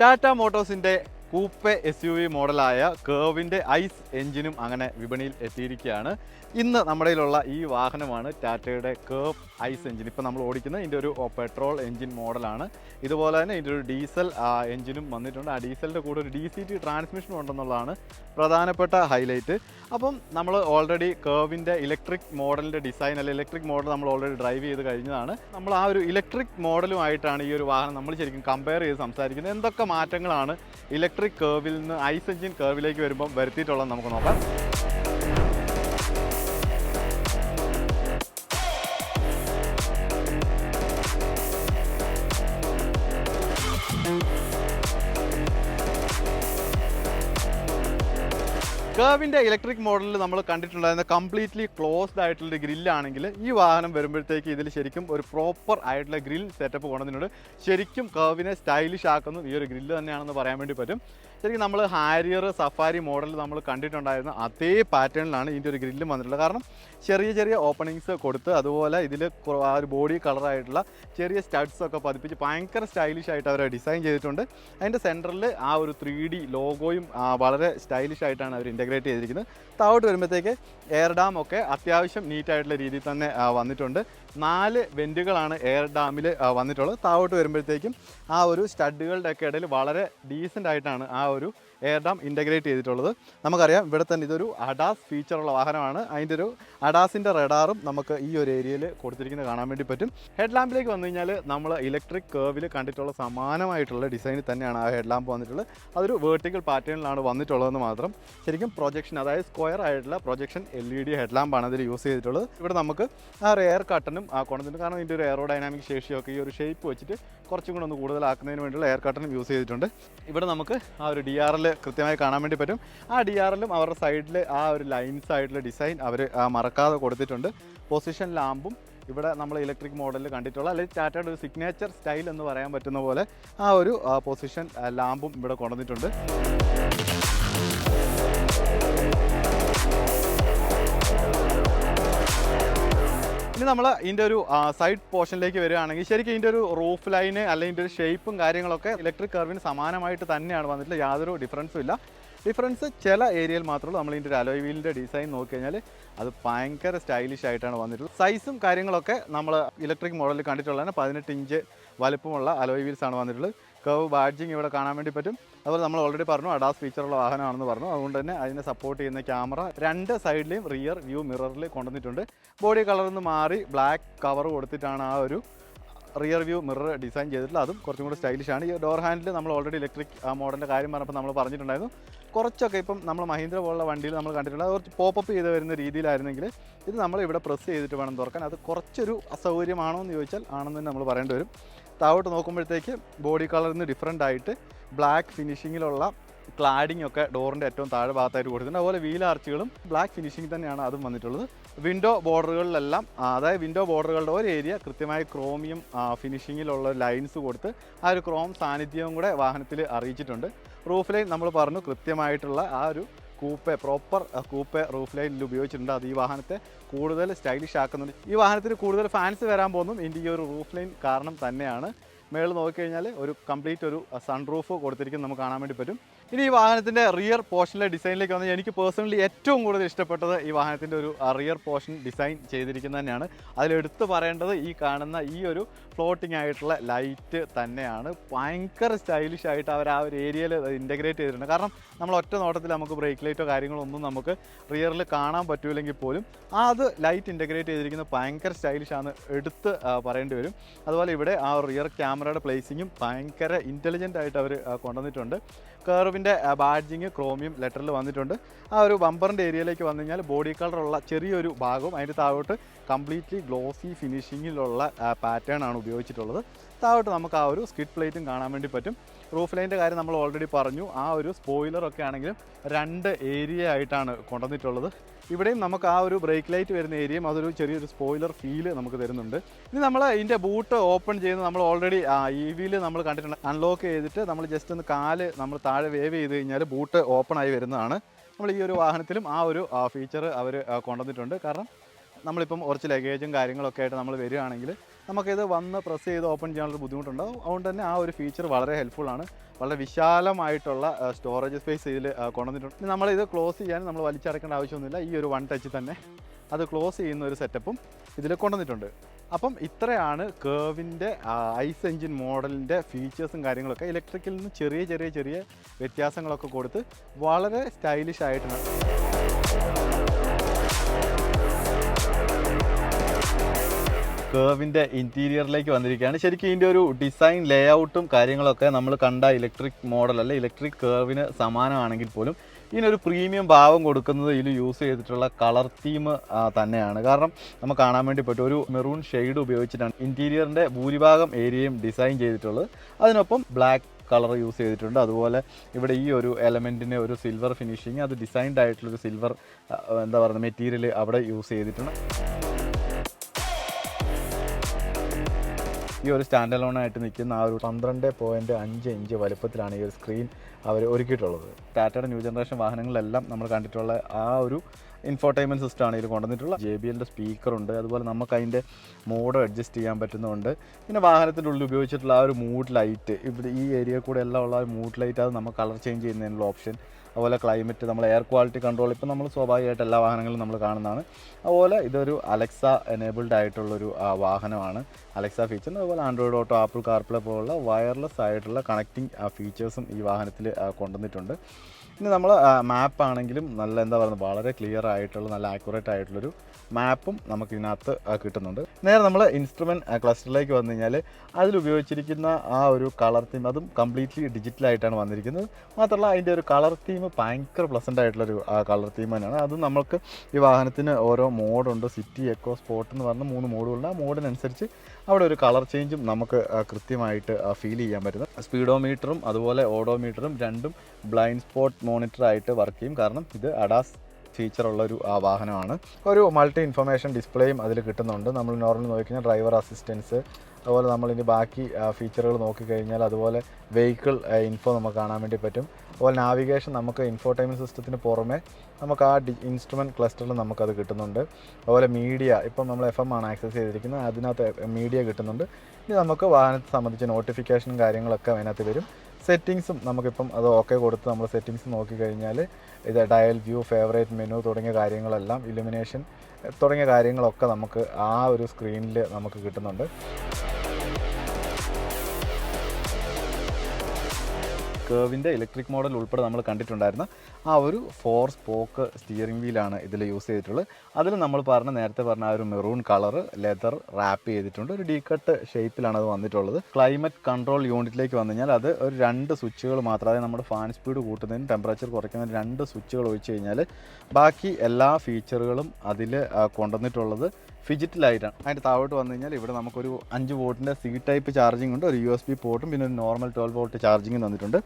ടാറ്റ മോട്ടോഴ്സിന്റെ coupe S U V മോഡലായ കേവിന്റെ ഐസ് എഞ്ചിനും അങ്ങനെ വിപണിയിൽ എത്തിയിരിക്കുകയാണ്. ഇന്ന് നമ്മുടെ കയ്യിലുള്ള ഈ വാഹനമാണ് ടാറ്റയുടെ കേവ് ഐസ് എഞ്ചിൻ. ഇപ്പോൾ നമ്മൾ ഓടിക്കുന്നത് ഇതിന്റെ ഒരു പെട്രോൾ എഞ്ചിൻ മോഡലാണ്. ഇതുപോലെ തന്നെ ഇതിന്റെ ഒരു ഡീസൽ എഞ്ചിനും വന്നിട്ടുണ്ട്. ആ ഡീസലിന്റെ കൂടെ ഒരു ഡി സി ടി ട്രാൻസ്മിഷനും ഉണ്ടെന്നുള്ളതാണ് പ്രധാനപ്പെട്ട ഹൈലൈറ്റ് അപ്പം നമ്മൾ ഓൾറെഡി കേവിന്റെ ഇലക്ട്രിക് മോഡലിന്റെ ഡിസൈൻ അല്ലെങ്കിൽ ഇലക്ട്രിക് മോഡൽ നമ്മൾ ഓൾറെഡി ഡ്രൈവ് ചെയ്ത് കഴിഞ്ഞതാണ്. നമ്മൾ ആ ഒരു ഇലക്ട്രിക് മോഡലുമായിട്ടാണ് ഈ ഒരു വാഹനം നമ്മൾ ശരിക്കും കമ്പയർ ചെയ്ത് സംസാരിക്കുന്നത്. എന്തൊക്കെ മാറ്റങ്ങളാണ് ഇലക്ട്രിക് കേവിൽ നിന്ന് ഐസ് എഞ്ചിൻ കേവിലേക്ക് വരുമ്പോൾ വരുത്തിയിട്ടുള്ളത് നമുക്ക് നോക്കാം. കേവിന്റെ ഇലക്ട്രിക് മോഡലിൽ നമ്മൾ കണ്ടിട്ടുണ്ടായിരുന്ന കംപ്ലീറ്റ്ലി ക്ലോസ്ഡ് ആയിട്ടുള്ള ഗ്രില്ലാണെങ്കിൽ ഈ വാഹനം വരുമ്പോഴത്തേക്ക് ഇതിൽ ശരിക്കും ഒരു പ്രോപ്പർ ആയിട്ടുള്ള ഗ്രിൽ സെറ്റപ്പ് കൊണ്ടതിനോട് ശരിക്കും കേവിനെ സ്റ്റൈലിഷ് ആക്കുന്നത് ഈ ഒരു ഗ്രില്ല് തന്നെയാണെന്ന് പറയാൻ വേണ്ടി പറ്റും. ശരിക്കും നമ്മൾ ഹാരിയർ സഫാരി മോഡൽ നമ്മൾ കണ്ടിട്ടുണ്ടായിരുന്ന അതേ പാറ്റേണിലാണ് ഇതിന്റെ ഒരു ഗ്രില്ലും വന്നിട്ടുള്ളത്. കാരണം ചെറിയ ചെറിയ ഓപ്പണിങ്സ് കൊടുത്ത് അതുപോലെ ഇതിൽ ആ ഒരു ബോഡി കളറായിട്ടുള്ള ചെറിയ സ്റ്റഡ്സ് ഒക്കെ പതിപ്പിച്ച് ഭയങ്കര സ്റ്റൈലിഷ് ആയിട്ട് അവർ ഡിസൈൻ ചെയ്തിട്ടുണ്ട്. അതിന്റെ സെന്ററിൽ ആ ഒരു ത്രീ ഡി ലോഗോയും വളരെ സ്റ്റൈലിഷ് ആയിട്ടാണ് അവർ ഇന്റഗ്രേറ്റ് ചെയ്തിരിക്കുന്നത്. താഴോട്ട് വരുമ്പോഴത്തേക്ക് എയർ ഡാം ഒക്കെ അത്യാവശ്യം നീറ്റായിട്ടുള്ള രീതിയിൽ തന്നെ വന്നിട്ടുണ്ട്. നാല് വെന്റുകളാണ് എയർ ഡാമിൽ വന്നിട്ടുള്ളത്. താഴോട്ട് വരുമ്പോഴത്തേക്കും ആ ഒരു സ്റ്റഡുകളുടെ ഒക്കെ ഇടയിൽ വളരെ ഡീസന്റ് ആയിട്ടാണ് ആ ഒരു എയർ ഡാം ഇന്റഗ്രേറ്റ് ചെയ്തിട്ടുള്ളത്. നമുക്കറിയാം ഇവിടെ തന്നെ ഇതൊരു അഡാസ് ഫീച്ചറുള്ള വാഹനമാണ്. അതിന്റെ ഒരു അഡാസിന്റെ റഡാറും നമുക്ക് ഈ ഒരു ഏരിയയിൽ കൊടുത്തിരിക്കുന്നത് കാണാൻ വേണ്ടി പറ്റും. ഹെഡ് ലാമ്പിലേക്ക് വന്നു കഴിഞ്ഞാൽ നമ്മൾ ഇലക്ട്രിക് കേവിൽ കണ്ടിട്ടുള്ള സമാനമായിട്ടുള്ള ഡിസൈനിൽ തന്നെയാണ് ആ ഹെഡ് ലാമ്പ് വന്നിട്ടുള്ളത്. അതൊരു വേർട്ടിക്കൽ പാറ്റേണിലാണ് വന്നിട്ടുള്ളതെന്ന് മാത്രം ശരിക്കും പ്രൊജക്ഷൻ അതായത് സ്ക്വയർ ആയിട്ടുള്ള projection L E D head ലാമ്പാണ് അതിൽ യൂസ് ചെയ്തിട്ടുള്ളത്. ഇവിടെ നമുക്ക് ആ ഒരു എയർ കട്ടനും ആ കൊണ്ടുവന്നു കാരണം ഇതിന്റെ ഒരു എയറോ ഡൈനാമിക് ശേഷിയൊക്കെ ഈ ഒരു ഷേപ്പ് വെച്ചിട്ട് കുറച്ചും കൂടെ ഒന്ന് കൂടുതലാക്കുന്നതിന് വേണ്ടിയുള്ള എയർ കട്ടനും യൂസ് ചെയ്തിട്ടുണ്ട്. ഇവിടെ നമുക്ക് ആ ഒരു ഡി ആറിൽ കൃത്യമായി കാണാൻ വേണ്ടി പറ്റും. ആ ഡി ആറിലും അവരുടെ സൈഡിൽ ആ ഒരു ലൈൻസ് ആയിട്ടുള്ള ഡിസൈൻ അവർ മറക്കാതെ കൊടുത്തിട്ടുണ്ട്. പൊസിഷൻ ലാമ്പും ഇവിടെ നമ്മൾ ഇലക്ട്രിക് മോഡലിൽ കണ്ടിട്ടുള്ള അല്ലെങ്കിൽ ടാറ്റയുടെ ഒരു സിഗ്നേച്ചർ സ്റ്റൈൽ എന്ന് പറയാൻ പറ്റുന്ന പോലെ ആ ഒരു പൊസിഷൻ ലാമ്പും ഇവിടെ കൊണ്ടുവന്നിട്ടുണ്ട്. ഇനി നമ്മൾ ഇതിന്റെ ഒരു സൈഡ് പോർഷനിലേക്ക് വരികയാണെങ്കിൽ ശരിക്കും ഇതിന്റെ ഒരു റൂഫ് ലൈന് അല്ലെങ്കിൽ ഇതിന്റെ ഒരു ഷേപ്പും കാര്യങ്ങളൊക്കെ ഇലക്ട്രിക് കർവിന് സമാനമായിട്ട് തന്നെയാണ്. വന്നിട്ടുള്ളത് യാതൊരു ഡിഫറൻസും ഇല്ല. ഡിഫറൻസ് ചില ഏരിയയിൽ മാത്രമേ നമ്മൾ ഇതിന്റെ ഒരു അലോയ് വീലിന്റെ ഡിസൈൻ നോക്കി കഴിഞ്ഞാൽ അത് ഭയങ്കര സ്റ്റൈലിഷ് ആയിട്ടാണ് വന്നിട്ടുള്ളത്. സൈസും കാര്യങ്ങളൊക്കെ നമ്മൾ ഇലക്ട്രിക് മോഡലിൽ കണ്ടിട്ടുള്ളതാണ്. പതിനെട്ട് ഇഞ്ച് വലുപ്പമുള്ള അലോയ് വീൽസാണ് വന്നിട്ടുള്ളത്. കർവ് ബാഡ്ജിങ് ഇവിടെ കാണാൻ വേണ്ടി പറ്റും. അതുപോലെ നമ്മൾ ഓൾറെഡി പറഞ്ഞു അഡാസ് ഫീച്ചറുള്ള വാഹനമാണെന്ന് പറഞ്ഞു. അതുകൊണ്ട് തന്നെ അതിനെ സപ്പോർട്ട് ചെയ്യുന്ന ക്യാമറ രണ്ട് സൈഡിലെയും റിയർ വ്യൂ മിററിൽ കൊണ്ടുവന്നിട്ടുണ്ട്. ബോഡി കളറിൽ നിന്ന് മാറി ബ്ലാക്ക് കവർ കൊടുത്തിട്ടാണ് ആ ഒരു റിയർ വ്യൂ മിറർ ഡിസൈൻ ചെയ്തിട്ടുള്ളത്. അതും കുറച്ചും കൂടി സ്റ്റൈലിഷ് ആണ്. ഈ ഡോർ ഹാൻഡിൽ നമ്മൾ ഓൾറെഡി ഇലക്ട്രിക് മോഡലിന്റെ കാര്യം പറഞ്ഞപ്പോൾ നമ്മൾ പറഞ്ഞിട്ടുണ്ടായിരുന്നു. കുറച്ചൊക്കെ ഇപ്പം നമ്മൾ മഹീന്ദ്ര പോലുള്ള വണ്ടിയിൽ നമ്മൾ കണ്ടിട്ടുള്ളത് കുറച്ച് പോപ്പപ്പ് ചെയ്ത് വരുന്ന രീതിയിലായിരുന്നെങ്കിൽ ഇത് നമ്മൾ ഇവിടെ പ്രസ് ചെയ്തിട്ട് വേണം തുറക്കാൻ. അത് കുറച്ചൊരു അസൗകര്യമാണോ എന്ന് ചോദിച്ചാൽ ആണെന്ന് തന്നെ നമ്മൾ പറയേണ്ടി വരും. താഴോട്ട് നോക്കുമ്പോഴത്തേക്ക് ബോഡി കളറിൽ നിന്ന് ഡിഫറെന്റ് ആയിട്ട് ബ്ലാക്ക് ഫിനിഷിങ്ങിലുള്ള ക്ലാഡിംഗ് ഒക്കെ ഡോറിന്റെ ഏറ്റവും താഴെ ഭാഗത്തായിട്ട് കൊടുത്തിട്ടുണ്ട്. അതുപോലെ വീൽ ആർച്ചുകളും ബ്ലാക്ക് ഫിനിഷിംഗ് തന്നെയാണ് അതും വന്നിട്ടുള്ളത്. വിൻഡോ ബോർഡറുകളിലെല്ലാം അതായത് വിൻഡോ ബോർഡറുകളുടെ ഒരു ഏരിയ കൃത്യമായി ക്രോമിയം ഫിനിഷിങ്ങിലുള്ള ലൈൻസ് കൊടുത്ത് ആ ഒരു ക്രോം സാന്നിധ്യവും കൂടെ വാഹനത്തിൽ അറിയിച്ചിട്ടുണ്ട്. റൂഫ് ലൈൻ നമ്മൾ പറഞ്ഞു കൃത്യമായിട്ടുള്ള ആ ഒരു കൂപ്പെ പ്രോപ്പർ കൂപ്പെ റൂഫ് ലൈനിൽ ഉപയോഗിച്ചിട്ടുണ്ട് അത് ഈ വാഹനത്തെ കൂടുതൽ സ്റ്റൈലിഷ് ആക്കുന്നുണ്ട്. ഈ വാഹനത്തിന് കൂടുതൽ ഫാൻസ് വരാൻ പോകുന്നു. ഇതിന്റെ ഒരു റൂഫ് ലൈൻ കാരണം തന്നെയാണ്. മേളിൽ നോക്കിക്കഴിഞ്ഞാൽ ഒരു കംപ്ലീറ്റ് ഒരു സൺ റൂഫ് കൊടുത്തിരിക്കുന്നത് നമുക്ക് കാണാൻ വേണ്ടി പറ്റും. ഇനി ഈ വാഹനത്തിന്റെ റിയർ പോർഷനിലെ ഡിസൈനിലേക്ക് വന്നാൽ എനിക്ക് പേഴ്സണലി ഏറ്റവും കൂടുതൽ ഇഷ്ടപ്പെട്ടത് ഈ വാഹനത്തിന്റെ ഒരു റിയർ പോർഷൻ ഡിസൈൻ ചെയ്തിരിക്കുന്നത് തന്നെയാണ്. അതിലെടുത്ത് പറയേണ്ടത് ഈ കാണുന്ന ഈ ഒരു ഫ്ലോട്ടിംഗ് ആയിട്ടുള്ള ലൈറ്റ് തന്നെയാണ്. ഭയങ്കര സ്റ്റൈലിഷ് ആയിട്ട് അവർ ആ ഒരു ഏരിയയിൽ ഇന്റഗ്രേറ്റ് ചെയ്തിട്ടുണ്ട്. കാരണം നമ്മൾ ഒറ്റ നോട്ടത്തിൽ നമുക്ക് ബ്രേക്ക് ലൈറ്റോ കാര്യങ്ങളോ ഒന്നും നമുക്ക് റിയറിൽ കാണാൻ പറ്റൂലെങ്കിൽ പോലും ആ അത് ലൈറ്റ് ഇന്റഗ്രേറ്റ് ചെയ്തിരിക്കുന്നത് ഭയങ്കര സ്റ്റൈലിഷാണ് എടുത്ത് പറയേണ്ടി വരും. അതുപോലെ ഇവിടെ ആ റിയർ ക്യാമറയുടെ പ്ലേസിങ്ങും ഭയങ്കര ഇന്റലിജന്റ് ആയിട്ട് അവർ കൊണ്ടുവന്നിട്ടുണ്ട്. കർവിന്റെ ബാഡ്ജിങ് ക്രോമിയം ലെറ്ററിൽ വന്നിട്ടുണ്ട്. ആ ഒരു ബമ്പറിന്റെ ഏരിയയിലേക്ക് വന്നു കഴിഞ്ഞാൽ ബോഡി കളറുള്ള ചെറിയൊരു ഭാഗവും അതിന്റെ താഴോട്ട് കംപ്ലീറ്റ്ലി ഗ്ലോസി ഫിനിഷിങ്ങിലുള്ള പാറ്റേൺ ആണ് ഉപയോഗിച്ചിട്ടുള്ളത്. താഴോട്ട് നമുക്ക് ആ ഒരു സ്കിഡ് പ്ലേറ്റും കാണാൻ വേണ്ടി പറ്റും. റൂഫ് ലൈന്റെ കാര്യം നമ്മൾ ഓൾറെഡി പറഞ്ഞു. ആ ഒരു സ്പോയിലറൊക്കെ ആണെങ്കിലും രണ്ട് ഏരിയ ആയിട്ടാണ് കൊണ്ടുവന്നിട്ടുള്ളത്. ഇവിടെയും നമുക്ക് ആ ഒരു ബ്രേക്ക് ലൈറ്റ് വരുന്ന ഏരിയയും അതൊരു ചെറിയൊരു സ്പോയിലർ ഫീൽ നമുക്ക് തരുന്നുണ്ട്. ഇനി നമ്മൾ ഇതിന്റെ ബൂട്ട് ഓപ്പൺ ചെയ്ത് നമ്മൾ ഓൾറെഡി ഇ വിയിൽ നമ്മൾ കണ്ടിട്ടുണ്ട്. അൺലോക്ക് ചെയ്തിട്ട് നമ്മൾ ജസ്റ്റ് ഒന്ന് കാൽ നമ്മൾ താഴെ വേവ് ചെയ്ത് കഴിഞ്ഞാൽ ബൂട്ട് ഓപ്പൺ ആയി വരുന്നതാണ്. നമ്മൾ ഈ ഒരു വാഹനത്തിലും ആ ഒരു ഫീച്ചർ അവർ കൊണ്ടുവന്നിട്ടുണ്ട്. കാരണം നമ്മളിപ്പം കുറച്ച് ലഗേജും കാര്യങ്ങളൊക്കെ ആയിട്ട് നമ്മൾ വരികയാണെങ്കിൽ നമുക്കിത് വന്ന് പ്രസ് ചെയ്ത് ഓപ്പൺ ചെയ്യാനുള്ള ബുദ്ധിമുട്ടുണ്ടാവും. അതുകൊണ്ട് തന്നെ ആ ഒരു ഫീച്ചർ വളരെ ഹെൽപ്ഫുൾ ആണ്. വളരെ വിശാലമായിട്ടുള്ള സ്റ്റോറേജ് സ്പേസ് ഇതിൽ കൊണ്ടുവന്നിട്ടുണ്ട്. നമ്മളിത് ക്ലോസ് ചെയ്യാൻ നമ്മൾ വലിച്ചടക്കേണ്ട ആവശ്യമൊന്നുമില്ല. ഈ ഒരു വൺ ടച്ച് തന്നെ അത് ക്ലോസ് ചെയ്യുന്ന ഒരു സെറ്റപ്പും ഇതിൽ കൊണ്ടുവന്നിട്ടുണ്ട്. അപ്പം ഇത്രയാണ് കേവിന്റെ ഐസ് എഞ്ചിൻ മോഡലിന്റെ ഫീച്ചേഴ്സും കാര്യങ്ങളൊക്കെ. ഇലക്ട്രിക്കിൽ നിന്ന് ചെറിയ ചെറിയ ചെറിയ വ്യത്യാസങ്ങളൊക്കെ കൊടുത്ത് വളരെ സ്റ്റൈലിഷ് ആയിട്ടാണ് കേവിന്റെ ഇന്റീരിയറിലേക്ക് വന്നിരിക്കുകയാണ്. ശരിക്കും ഇതിന്റെ ഒരു ഡിസൈൻ ലേഔട്ടും കാര്യങ്ങളൊക്കെ നമ്മൾ കണ്ട ഇലക്ട്രിക് മോഡൽ അല്ലെ ഇലക്ട്രിക് കേവിന് സമാനമാണെങ്കിൽ പോലും ഇതിനൊരു പ്രീമിയം ഭാവം കൊടുക്കുന്നത് ഇതിൽ യൂസ് ചെയ്തിട്ടുള്ള കളർ തീം തന്നെയാണ്. കാരണം നമുക്ക് കാണാൻ വേണ്ടി പറ്റും ഒരു മെറൂൺ ഷെയ്ഡ് ഉപയോഗിച്ചിട്ടാണ് ഇന്റീരിയറിന്റെ ഭൂരിഭാഗം ഏരിയയും ഡിസൈൻ ചെയ്തിട്ടുള്ളത്. അതിനൊപ്പം ബ്ലാക്ക് കളർ യൂസ് ചെയ്തിട്ടുണ്ട്. അതുപോലെ ഇവിടെ ഈ ഒരു എലമെന്റിന് ഒരു സിൽവർ ഫിനിഷിങ് അത് ഡിസൈൻഡ് ആയിട്ടുള്ളൊരു സിൽവർ എന്താ പറയുക മെറ്റീരിയൽ അവിടെ യൂസ് ചെയ്തിട്ടുണ്ട്. ഈ ഒരു സ്റ്റാൻഡ് അലോൺ ആയിട്ട് നിൽക്കുന്ന ആ ഒരു പന്ത്രണ്ട് പോയിന്റ് അഞ്ച് ഇഞ്ച് വലുപ്പത്തിലാണ് ഈ ഒരു സ്ക്രീൻ അവർ ഒരുക്കിയിട്ടുള്ളത്. ടാറ്റയുടെ ന്യൂ ജനറേഷൻ വാഹനങ്ങളെല്ലാം നമ്മൾ കണ്ടിട്ടുള്ള ആ ഒരു ഇൻഫോർടൈൻമെന്റ് സിസ്റ്റമാണ് ഇതിൽ കൊണ്ടുവന്നിട്ടുള്ള ജെ ബി എല്ലിന്റെ സ്പീക്കറുണ്ട് അതുപോലെ നമുക്ക് അതിന്റെ മോഡ് അഡ്ജസ്റ്റ് ചെയ്യാൻ പറ്റുന്നുണ്ട്. പിന്നെ വാഹനത്തിന്റെ ഉള്ളിൽ ഉപയോഗിച്ചിട്ടുള്ള ആ ഒരു മൂഡ് ലൈറ്റ് ഇവിടെ ഈ ഏരിയ കൂടെ എല്ലാം ഉള്ള മൂഡ് ലൈറ്റ് അത് നമുക്ക് കളർ ചേഞ്ച് ചെയ്യുന്നതിനുള്ള ഓപ്ഷൻ അതുപോലെ ക്ലൈമറ്റ് നമ്മൾ എയർ ക്വാളിറ്റി കൺട്രോൾ ഇപ്പം നമ്മൾ സ്വാഭാവികമായിട്ട് എല്ലാ വാഹനങ്ങളും നമ്മൾ കാണുന്നതാണ്. അതുപോലെ ഇതൊരു അലക്സ എനേബിൾഡ് ആയിട്ടുള്ളൊരു വാഹനമാണ്. അലക്സ ഫീച്ചർ അതുപോലെ ആൻഡ്രോയിഡ് ഓട്ടോ ആപ്പിൾ കാർപ്ലേ പോലുള്ള വയർലെസ് ആയിട്ടുള്ള കണക്റ്റിംഗ് ഫീച്ചേഴ്സും ഈ വാഹനത്തിൽ കൊണ്ടുവന്നിട്ടുണ്ട്. ഇനി നമ്മൾ മാപ്പ് ആണെങ്കിലും നല്ല എന്താ പറയുക വളരെ ക്ലിയർ ആയിട്ടുള്ള നല്ല ആക്യുറേറ്റ് ആയിട്ടുള്ളൊരു മാപ്പും നമുക്ക് ഇതിനകത്ത് കിട്ടുന്നുണ്ട്. നേരെ നമ്മൾ ഇൻസ്ട്രുമെന്റ് ക്ലസ്റ്ററിലേക്ക് വന്നു കഴിഞ്ഞാൽ അതിൽ ഉപയോഗിച്ചിരിക്കുന്ന ആ ഒരു കളർ തീം അതും കംപ്ലീറ്റ്ലി ഡിജിറ്റലായിട്ടാണ് വന്നിരിക്കുന്നത്. മാത്രമല്ല അതിന്റെ ഒരു കളർ തീം ഭയങ്കര പ്ലസന്റ് ആയിട്ടുള്ളൊരു കളർ തീം തന്നെയാണ്. അത് നമുക്ക് ഈ വാഹനത്തിന് ഓരോ മോഡുണ്ട് സിറ്റി എക്കോ സ്പോട്ട് എന്ന് പറഞ്ഞ മൂന്ന് മോഡുകളുണ്ട് ആ മോഡിനനുസരിച്ച് അവിടെ ഒരു കളർ ചേഞ്ചും നമുക്ക് കൃത്യമായിട്ട് ഫീൽ ചെയ്യാൻ പറ്റുന്നത് സ്പീഡോമീറ്ററും അതുപോലെ ഓഡോമീറ്ററും രണ്ടും ബ്ലൈൻഡ് സ്പോട്ട് മോണിറ്റർ ആയിട്ട് വർക്ക് ചെയ്യും. കാരണം ഇത് അഡാസ് ഫീച്ചറുള്ള ഒരു വാഹനമാണ്. ഒരു മൾട്ടി ഇൻഫർമേഷൻ ഡിസ്പ്ലേയും അതിൽ കിട്ടുന്നുണ്ട്. നമ്മൾ നോർമൽ നോക്കിക്കഴിഞ്ഞാൽ ഡ്രൈവർ അസിസ്റ്റൻസ് അതുപോലെ നമ്മളിനി ബാക്കി ഫീച്ചറുകൾ നോക്കിക്കഴിഞ്ഞാൽ അതുപോലെ വെഹിക്കിൾ ഇൻഫോ നമുക്ക് കാണാൻ വേണ്ടി പറ്റും. അതുപോലെ നാവിഗേഷൻ നമുക്ക് ഇൻഫോർടൈൻമെന്റ് സിസ്റ്റത്തിന് പുറമെ നമുക്ക് ആ ഡി ഇൻസ്ട്രുമെന്റ് ക്ലസ്റ്ററിൽ നമുക്കത് കിട്ടുന്നുണ്ട്. അതുപോലെ മീഡിയ ഇപ്പം നമ്മൾ എഫ് എം ആണ് ആക്സസ് ചെയ്തിരിക്കുന്നത്. അതിനകത്ത് മീഡിയ കിട്ടുന്നുണ്ട്. ഇനി നമുക്ക് വാഹനത്തെ സംബന്ധിച്ച് നോട്ടിഫിക്കേഷനും കാര്യങ്ങളൊക്കെ അതിനകത്ത് വരും. സെറ്റിങ്സും നമുക്കിപ്പം അത് ഓക്കെ കൊടുത്ത് നമ്മൾ സെറ്റിങ്സ് നോക്കിക്കഴിഞ്ഞാൽ ഇത് ഡയൽ വ്യൂ ഫേവറേറ്റ് മെനു തുടങ്ങിയ കാര്യങ്ങളെല്ലാം ഇലുമിനേഷൻ തുടങ്ങിയ കാര്യങ്ങളൊക്കെ നമുക്ക് ആ ഒരു സ്ക്രീനിൽ നമുക്ക് കിട്ടുന്നുണ്ട്. കേവിന്റെ ഇലക്ട്രിക് മോഡൽ ഉൾപ്പെടെ നമ്മൾ കണ്ടിട്ടുണ്ടായിരുന്ന ആ ഒരു ഫോർ സ്പോക്ക് സ്റ്റിയറിംഗ് വീലാണ് ഇതിൽ യൂസ് ചെയ്തിട്ടുള്ളത്. അതിൽ നമ്മൾ പറഞ്ഞ നേരത്തെ പറഞ്ഞ ആ ഒരു മെറൂൺ കളർ ലെതർ റാപ്പ് ചെയ്തിട്ടുണ്ട്. ഒരു ഡീ കട്ട് ഷേപ്പിലാണ് അത് വന്നിട്ടുള്ളത്. ക്ലൈമറ്റ് കൺട്രോൾ യൂണിറ്റിലേക്ക് വന്നു കഴിഞ്ഞാൽ അത് ഒരു രണ്ട് സ്വിച്ചുകൾ മാത്രം അതായത് നമ്മുടെ ഫാൻ സ്പീഡ് കൂട്ടുന്നതിനും ടെമ്പറേച്ചർ കുറയ്ക്കുന്നതിന് രണ്ട് സ്വിച്ചുകൾ ഒഴിച്ച് കഴിഞ്ഞാൽ ബാക്കി എല്ലാ ഫീച്ചറുകളും അതിൽ കൊണ്ടുവന്നിട്ടുള്ളത്. ഫിജിറ്റലായിട്ടാണ്. അതിന്റെ താഴോട്ട് വന്നു കഴിഞ്ഞാൽ ഇവിടെ നമുക്കൊരു അഞ്ച് വോട്ടിന്റെ സി ടൈപ്പ് ചാർജിംഗ് ഉണ്ട് ഒരു യു എസ് ബി പോർട്ടും പിന്നെ ഒരു നോർമൽ ട്വൽവ് വോൾട്ട് ചാർജിങ്ങും തന്നിട്ടുണ്ട്.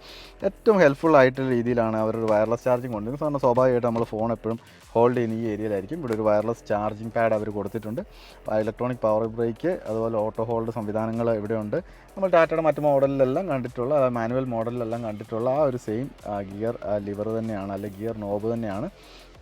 ഏറ്റവും ഹെൽപ്ഫുൾ ആയിട്ടുള്ള രീതിയിലാണ് അവരൊരു വയർലെസ് ചാർജിങ് കൊണ്ട് കാരണം സ്വാഭാവികമായിട്ട് നമ്മൾ ഫോൺ എപ്പോഴും ഹോൾഡ് ചെയ്യുന്ന ഈ ഏരിയയിലായിരിക്കും. ഇവിടെ ഒരു വയർലെസ് ചാർജിങ് പാഡ് അവർ കൊടുത്തിട്ടുണ്ട്. ഇലക്ട്രോണിക് പവർ ബ്രേക്ക് അതുപോലെ ഓട്ടോ ഹോൾഡ് സംവിധാനങ്ങൾ ഇവിടെയുണ്ട് നമ്മൾ ടാറ്റയുടെ മറ്റു മോഡലിലെല്ലാം കണ്ടിട്ടുള്ള അതായത് മാനുവൽ മോഡലിലെല്ലാം കണ്ടിട്ടുള്ള ആ ഒരു സെയിം ഗിയർ ലിവർ തന്നെയാണ് അല്ലെങ്കിൽ ഗിയർ നോബ് തന്നെയാണ്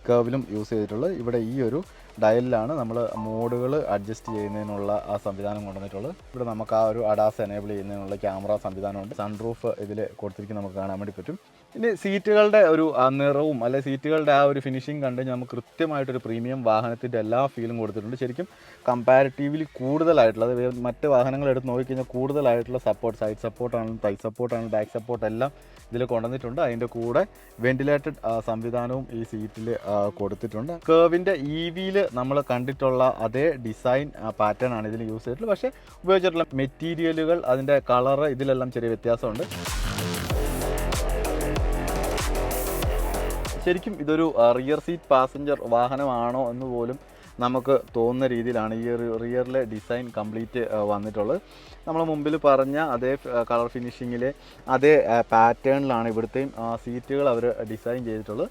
കർവിലും യൂസ് ചെയ്തിട്ടുള്ളത്. ഇവിടെ ഈ ഒരു ഡയലിലാണ് നമ്മൾ മോഡുകൾ അഡ്ജസ്റ്റ് ചെയ്യുന്നതിനുള്ള ആ സംവിധാനം കൊണ്ടുവന്നിട്ടുള്ളത്. ഇവിടെ നമുക്ക് ആ ഒരു അഡാസ് എനേബിൾ ചെയ്യുന്നതിനുള്ള ക്യാമറ സംവിധാനമുണ്ട്. സൺറൂഫ് ഇതിൽ കൊടുത്തിരിക്കുന്ന നമുക്ക് കാണാൻ വേണ്ടി പറ്റും. ഇനി സീറ്റുകളുടെ ഒരു നിറവും അല്ലെ സീറ്റുകളുടെ ആ ഒരു ഫിനിഷിങ് കണ്ട് നമുക്ക് കൃത്യമായിട്ടൊരു പ്രീമിയം വാഹനത്തിന്റെ എല്ലാ ഫീലും കൊടുത്തിട്ടുണ്ട്. ശരിക്കും കമ്പാരിറ്റീവ്ലി കൂടുതലായിട്ടുള്ള അതായത് മറ്റ് വാഹനങ്ങൾ എടുത്ത് നോക്കിക്കഴിഞ്ഞാൽ കൂടുതലായിട്ടുള്ള സപ്പോർട്ട് സൈഡ് സപ്പോർട്ടാണെങ്കിലും തൈ സപ്പോർട്ടാണ് ബാക്ക് സപ്പോർട്ട് എല്ലാം ഇതിൽ കൊണ്ടുവന്നിട്ടുണ്ട്. അതിന്റെ കൂടെ വെന്റിലേറ്റഡ് സംവിധാനവും ഈ സീറ്റിൽ കൊടുത്തിട്ടുണ്ട്. കേവിന്റെ ഇ വിയിൽ നമ്മൾ കണ്ടിട്ടുള്ള അതേ ഡിസൈൻ പാറ്റേൺ ആണ് ഇതിൽ യൂസ് ചെയ്തിട്ടുള്ളത്. പക്ഷേ ഉപയോഗിച്ചിട്ടുള്ള മെറ്റീരിയലുകൾ അതിന്റെ കളറ് ഇതിലെല്ലാം ചെറിയ വ്യത്യാസമുണ്ട്. ശരിക്കും ഇതൊരു റിയർ സീറ്റ് പാസഞ്ചർ വാഹനമാണോ എന്ന് പോലും നമുക്ക് തോന്നുന്ന രീതിയിലാണ് ഈ റിയറിലെ ഡിസൈൻ കംപ്ലീറ്റ് വന്നിട്ടുള്ളത്. നമ്മൾ മുമ്പിൽ പറഞ്ഞ അതേ കളർ ഫിനിഷിങ്ങിലെ അതേ പാറ്റേണിലാണ് ഇവിടുത്തെയും സീറ്റുകൾ അവർ ഡിസൈൻ ചെയ്തിട്ടുള്ളത്.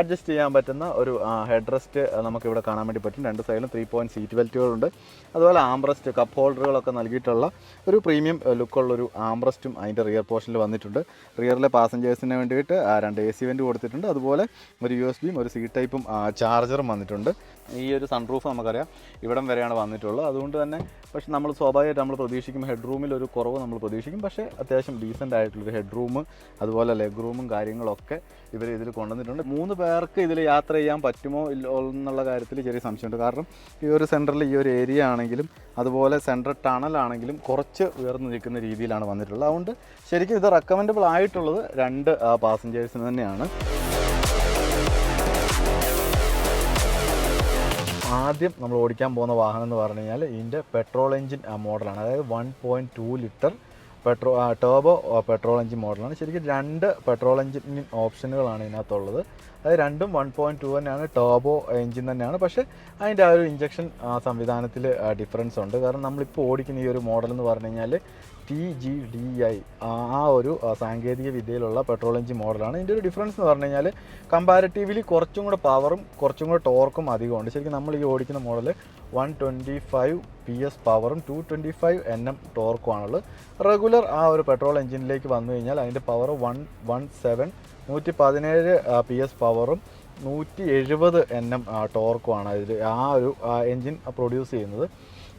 അഡ്ജസ്റ്റ് ചെയ്യാൻ പറ്റുന്ന ഒരു ഹെഡ് റെസ്റ്റ് നമുക്ക് ഇവിടെ കാണാൻ വേണ്ടി പറ്റും. രണ്ട് സൈഡിലും ത്രീ പോയിന്റ് സീറ്റ് ബെൽറ്റുകളുണ്ട് അതുപോലെ ആംബ്രസ്റ്റ് കപ്പ് ഹോൾഡറുകളൊക്കെ നൽകിയിട്ടുള്ള ഒരു പ്രീമിയം ലുക്കുള്ളൊരു ആംബ്രസ്റ്റും അതിന്റെ റിയർ പോർഷനിൽ വന്നിട്ടുണ്ട്. റിയറിലെ പാസഞ്ചേഴ്സിന് വേണ്ടിയിട്ട് രണ്ട് എ സി വെന്റ് കൊടുത്തിട്ടുണ്ട്. അതുപോലെ ഒരു യു എസ് ബിയും ഒരു സി ടൈപ്പും ചാർജറും വന്നിട്ടുണ്ട്. ഈ ഒരു സൺറൂഫ് നമുക്കറിയാം. ഇവിടം വരെയാണ് വന്നിട്ടുള്ളത്. അതുകൊണ്ട് തന്നെ പക്ഷേ നമ്മൾ സ്വാഭാവികമായിട്ട് നമ്മൾ പ്രതീക്ഷിക്കും ഹെഡ് റൂമിൽ ഒരു കുറവ് നമ്മൾ പ്രതീക്ഷിക്കും. പക്ഷേ അത്യാവശ്യം ഡീസന്റ് ആയിട്ടുള്ളൊരു ഹെഡ് റൂം അതുപോലെ ലെഗ് റൂമും കാര്യങ്ങളൊക്കെ ഇവർ ഇതിൽ കൊണ്ടുവന്നിട്ടുണ്ട്. മൂന്ന് പേർക്ക് ഇതിൽ യാത്ര ചെയ്യാൻ പറ്റുമോ എന്നുള്ള കാര്യത്തിൽ ചെറിയ സംശയമുണ്ട്. കാരണം ഈ ഒരു സെന്ററിൽ ഈ ഒരു ഏരിയ ആണെങ്കിലും അതുപോലെ സെൻട്രൽ ടണലാണെങ്കിലും കുറച്ച് ഉയർന്നു നിൽക്കുന്ന രീതിയിലാണ് വന്നിട്ടുള്ളത്. അതുകൊണ്ട് ശരിക്കും ഇത് റെക്കമെൻഡബിൾ ആയിട്ടുള്ളത് രണ്ട് പാസഞ്ചേഴ്സിന് തന്നെയാണ്. ആദ്യം നമ്മൾ ഓടിക്കാൻ പോകുന്ന വാഹനം എന്ന് പറഞ്ഞു കഴിഞ്ഞാൽ ഇതിന്റെ പെട്രോൾ എഞ്ചിൻ മോഡലാണ് അതായത് one point two litre petro turbo petrol engine മോഡലാണ് ശരിക്കും രണ്ട് പെട്രോൾ എഞ്ചിൻ ഓപ്ഷനുകളാണ് ഇതിനകത്തുള്ളത്. അതായത് രണ്ടും വൺ പോയിന്റ് ടു തന്നെയാണ് ടേബോ എഞ്ചിൻ തന്നെയാണ്. പക്ഷേ അതിന്റെ ആ ഒരു ഇഞ്ചക്ഷൻ സംവിധാനത്തിൽ ഡിഫറൻസ് ഉണ്ട്. കാരണം നമ്മളിപ്പോൾ ഓടിക്കുന്ന ഈ ഒരു മോഡൽ എന്ന് പറഞ്ഞു കഴിഞ്ഞാൽ ടി ജി ഡി ഐ ആ ഒരു സാങ്കേതിക വിദ്യയിലുള്ള പെട്രോൾ എഞ്ചിൻ മോഡലാണ് ഇതിന്റെ ഒരു ഡിഫറൻസ് എന്ന് പറഞ്ഞു കഴിഞ്ഞാൽ കമ്പാരിറ്റീവ്ലി കുറച്ചും കൂടെ പവറും കുറച്ചും കൂടെ ടോർക്കും അധികമുണ്ട് ശരിക്കും നമ്മൾ ഈ ഓടിക്കുന്ന model one twenty five P S പവറും two twenty five N M ടോർക്കുമാണുള്ളത് regular ആ ഒരു പെട്രോൾ എഞ്ചിനിലേക്ക് വന്നു കഴിഞ്ഞാൽ അതിന്റെ പവർ വൺ വൺ സെവൻ നൂറ്റി പതിനേഴ് പി എസ് പവറും നൂറ്റി എഴുപത് എൻ എം ടോർക്കുമാണ് ഇതിൽ ആ ഒരു എൻജിൻ പ്രൊഡ്യൂസ് ചെയ്യുന്നത്.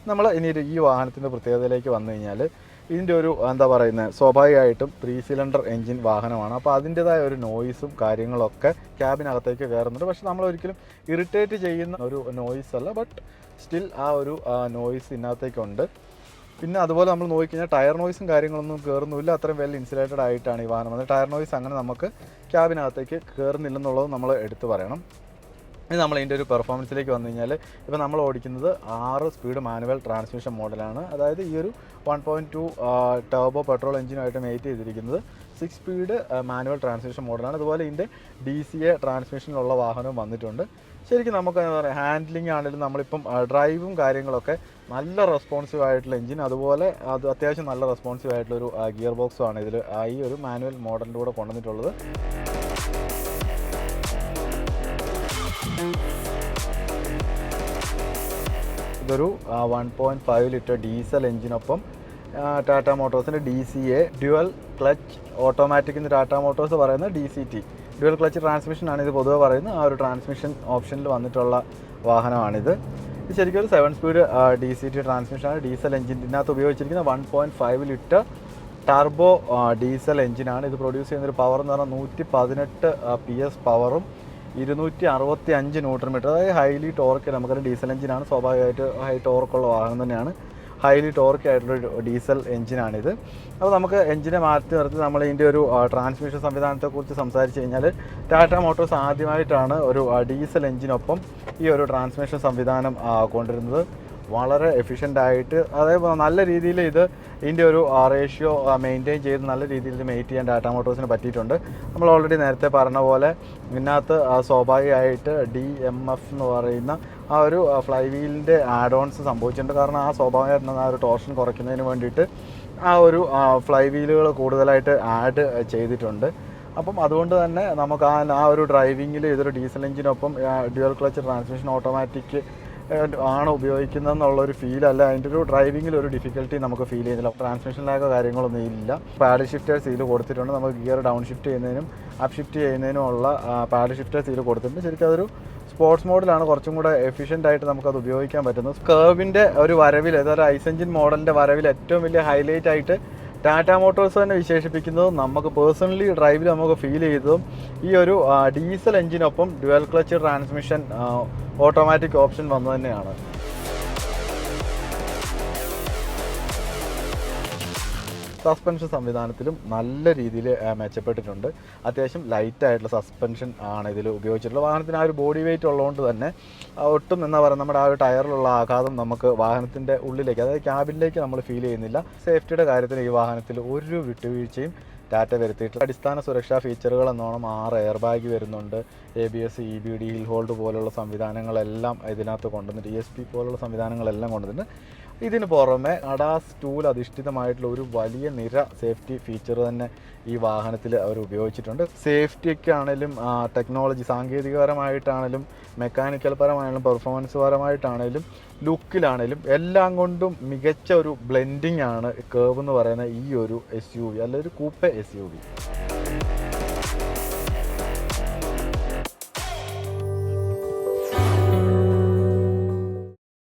നമ്മൾ ഇനി ഈ വാഹനത്തിന്റെ പ്രത്യേകതയിലേക്ക് വന്നു കഴിഞ്ഞാൽ ഇതിന്റെ ഒരു എന്താ പറയുന്നത് സ്വാഭാവികമായിട്ടും ത്രീ സിലിണ്ടർ എൻജിൻ വാഹനമാണ്. അപ്പോൾ അതിന്റെതായ ഒരു നോയിസും കാര്യങ്ങളൊക്കെ ക്യാബിനകത്തേക്ക് കയറുന്നുണ്ട് പക്ഷെ നമ്മൾ ഒരിക്കലും ഇറിറ്റേറ്റ് ചെയ്യുന്ന ഒരു നോയിസ് അല്ല. ബട്ട് സ്റ്റിൽ ആ ഒരു നോയിസ് ഇതിനകത്തേക്കുണ്ട്. പിന്നെ അതുപോലെ നമ്മൾ നോക്കിക്കഴിഞ്ഞാൽ ടയർ നോയ്സും കാര്യങ്ങളൊന്നും കയറുന്നില്ല അത്രയും വെൽ ഇൻസുലേറ്റഡ് ആയിട്ടാണ് ഈ വാഹനം വന്നത്. ടയർ നോയിസ് അങ്ങനെ നമുക്ക് ക്യാബിനകത്തേക്ക് കയറുന്നില്ലെന്നുള്ളത് നമ്മൾ എടുത്തു പറയണം. ഇനി നമ്മൾ ഇതിന്റെ ഒരു പെർഫോമൻസിലേക്ക് വന്നു കഴിഞ്ഞാൽ ഇപ്പോൾ നമ്മൾ ഓടിക്കുന്നത് ആറ് സ്പീഡ് മാനുവൽ ട്രാൻസ്മിഷൻ മോഡലാണ് അതായത് ഈ ഒരു one point two turbo petrol എഞ്ചിനുമായിട്ട് mate ചെയ്തിരിക്കുന്നത് സിക്സ് സ്പീഡ് മാനുവൽ ട്രാൻസ്മിഷൻ മോഡലാണ് അതുപോലെ ഇതിന്റെ ഡി സി എ ട്രാൻസ്മിഷനിലുള്ള വാഹനവും വന്നിട്ടുണ്ട്. ശരിക്കും നമുക്ക് എന്താ പറയുക ഹാൻഡ്ലിംഗ് ആണെങ്കിലും നമ്മളിപ്പം ഡ്രൈവും കാര്യങ്ങളൊക്കെ നല്ല റെസ്പോൺസീവ് ആയിട്ടുള്ള എഞ്ചിൻ അതുപോലെ അത് അത്യാവശ്യം നല്ല റെസ്പോൺസീവ് ആയിട്ടുള്ളൊരു ഗിയർ ബോക്സും ആണ് ഇതിൽ ഈ ഒരു മാനുവൽ മോഡലിന്റെ കൂടെ കൊണ്ടുവന്നിട്ടുള്ളത്. ഇതൊരു one point five litre diesel എഞ്ചിനൊപ്പം Tata മോട്ടോഴ്സിന്റെ D C A dual clutch automatic എന്ന് ടാറ്റ മോട്ടോഴ്സ് പറയുന്ന D C T. Dual clutch ട്രാൻസ്മിഷനാണ് ഇത് പൊതുവെ പറയുന്നത്. ആ ഒരു ട്രാൻസ്മിഷൻ ഓപ്ഷനിൽ വന്നിട്ടുള്ള വാഹനമാണിത്. ഇത് ശരിക്കും ഒരു seven speed D C T ട്രാൻസ്മിഷനാണ് diesel engine ഇതിനകത്ത് ഉപയോഗിച്ചിരിക്കുന്ന one point five litre turbo diesel എഞ്ചിനാണ് ഇത് പ്രൊഡ്യൂസ് ചെയ്യുന്ന. ഒരു പവർ എന്ന് പറഞ്ഞാൽ നൂറ്റി പതിനെട്ട് പി എസ് പവറും ഇരുന്നൂറ്റി അറുപത്തി അഞ്ച് ന്യൂട്രൺ മീറ്റർ. അതായത് ഹൈലി ടോർക്ക് നമുക്കൊരു ഡീസൽ എഞ്ചിനാണ് സ്വാഭാവികമായിട്ട് ഹൈ ടോർക്കുള്ള വാഹനം തന്നെയാണ്. ഹൈലി ടോർക്ക് ആയിട്ടുള്ള ഡീസൽ എഞ്ചിനാണിത് അപ്പോൾ നമുക്ക് എഞ്ചിനെ മാറ്റി നിർത്തി നമ്മൾ ഇതിന്റെ ഒരു ട്രാൻസ്മിഷൻ സംവിധാനത്തെക്കുറിച്ച് സംസാരിച്ച് കഴിഞ്ഞാൽ ടാറ്റ മോട്ടോഴ്സ് ആദ്യമായിട്ടാണ് ഒരു ഡീസൽ എഞ്ചിനൊപ്പം ഈ ഒരു ട്രാൻസ്മിഷൻ സംവിധാനം കൊണ്ടുവരുന്നത്. വളരെ എഫിഷ്യന്റ് ആയിട്ട് അതായത് നല്ല രീതിയിൽ ഇത് ഇതിന്റെ ഒരു റേഷ്യോ മെയിന്റെയിൻ ചെയ്ത് നല്ല രീതിയിൽ മെയിറ്റ് ചെയ്യാൻ ടാറ്റ മോട്ടോഴ്സിന് പറ്റിയിട്ടുണ്ട്. നമ്മൾ ഓൾറെഡി നേരത്തെ പറഞ്ഞ പോലെ ഇതിനകത്ത് സ്വാഭാവികമായിട്ട് ഡി എം എഫ് എന്ന് പറയുന്ന ആ ഒരു ഫ്ലൈ വീലിന്റെ ആഡ് ഓൺസ് സംഭവിച്ചിട്ടുണ്ട്. കാരണം ആ സ്വാഭാവികമായിട്ട് ആ ഒരു ടോർഷൻ കുറയ്ക്കുന്നതിന് വേണ്ടിയിട്ട് ആ ഒരു ഫ്ലൈ വീലുകൾ കൂടുതലായിട്ട് ആഡ് ചെയ്തിട്ടുണ്ട്. അപ്പം അതുകൊണ്ട് തന്നെ നമുക്ക് ആ ആ ഒരു ഡ്രൈവിങ്ങിൽ ഇതൊരു ഡീസൽ എഞ്ചിനൊപ്പം ഡ്യുവൽ ക്ലച്ച് ട്രാൻസ്മിഷൻ ഓട്ടോമാറ്റിക് ആണ് ഉപയോഗിക്കുന്നതെന്നുള്ളൊരു ഫീൽ അല്ല. അതിന്റെ ഒരു ഡ്രൈവിങ്ങിൽ ഒരു ഡിഫിക്കൽട്ടി നമുക്ക് ഫീൽ ചെയ്യുന്നില്ല. ട്രാൻസ്മിഷൻ ലാഗോ കാര്യങ്ങളൊന്നും ഇല്ല. പാഡ് ഷിഫ്റ്റേഴ്സ് ഇതിൽ കൊടുത്തിട്ടുണ്ട്. നമുക്ക് ഗിയർ ഡൗൺ ഷിഫ്റ്റ് ചെയ്യുന്നതിനും അപ് ഷിഫ്റ്റ് ചെയ്യുന്നതിനും ഉള്ള പാഡ് ഷിഫ്റ്റേഴ്സ് ഇതിൽ കൊടുത്തിട്ടുണ്ട്. ശരിക്കും അതൊരു സ്പോർട്സ് മോഡലാണ് കുറച്ചും കൂടെ എഫിഷ്യന്റ് ആയിട്ട് നമുക്കത് ഉപയോഗിക്കാൻ പറ്റുന്നത്. കർവിന്റെ ഒരു വരവിൽ അതായത് എഞ്ചിൻ മോഡലിന്റെ വരവിൽ ഏറ്റവും വലിയ ഹൈലൈറ്റ് ആയിട്ട് ടാറ്റ മോട്ടോഴ്സ് തന്നെ വിശേഷിപ്പിക്കുന്നതും നമുക്ക് പേഴ്സണലി ഡ്രൈവിൽ നമുക്ക് ഫീൽ ചെയ്തതും ഈ ഒരു diesel എഞ്ചിനൊപ്പം dual clutch transmission automatic option വന്നു തന്നെയാണ്. സസ്പെൻഷൻ സംവിധാനത്തിലും നല്ല രീതിയിൽ മെച്ചപ്പെട്ടിട്ടുണ്ട്. അത്യാവശ്യം ലൈറ്റ് ആയിട്ടുള്ള സസ്പെൻഷൻ ആണ് ഇതിൽ ഉപയോഗിച്ചിട്ടുള്ളത്. വാഹനത്തിന് ആ ഒരു ബോഡി വെയിറ്റ് ഉള്ളതുകൊണ്ട് തന്നെ ഒട്ടും എന്നാ പറയുക നമ്മുടെ ആ ഒരു ടയറിലുള്ള ആഘാതം നമുക്ക് വാഹനത്തിന്റെ ഉള്ളിലേക്ക് അതായത് ക്യാബിനിലേക്ക് നമ്മൾ ഫീൽ ചെയ്യുന്നില്ല. സേഫ്റ്റിയുടെ കാര്യത്തിൽ ഈ വാഹനത്തിൽ ഒരു വിട്ടുവീഴ്ചയും ഡാറ്റ വരുത്തിയിട്ട് അടിസ്ഥാന സുരക്ഷാ ഫീച്ചറുകൾ എന്നോണം ആറ് എയർ ബാഗ് വരുന്നുണ്ട്. A B S E B D hill hold പോലുള്ള സംവിധാനങ്ങളെല്ലാം ഇതിനകത്ത് കൊണ്ടുവന്നിട്ട് ഇ എസ് പി പോലുള്ള സംവിധാനങ്ങളെല്ലാം കൊണ്ടുവന്നിട്ട് ഇതിന് പുറമെ അഡാസ് ടൂൽ അധിഷ്ഠിതമായിട്ടുള്ള ഒരു വലിയ നിര സേഫ്റ്റി ഫീച്ചർ തന്നെ ഈ വാഹനത്തിൽ അവർ ഉപയോഗിച്ചിട്ടുണ്ട്. സേഫ്റ്റിക്കാണേലും ടെക്നോളജി സാങ്കേതികപരമായിട്ടാണേലും മെക്കാനിക്കൽ പരമായാലും പെർഫോമൻസ് പരമായിട്ടാണേലും ലുക്കിലാണേലും എല്ലാം കൊണ്ടും മികച്ച ഒരു ബ്ലെൻഡിങ് ആണ് കേവ് എന്ന് പറയുന്ന ഈ ഒരു എസ് യു വി അല്ലെങ്കിൽ ഒരു കൂപ്പെ എസ് യു വി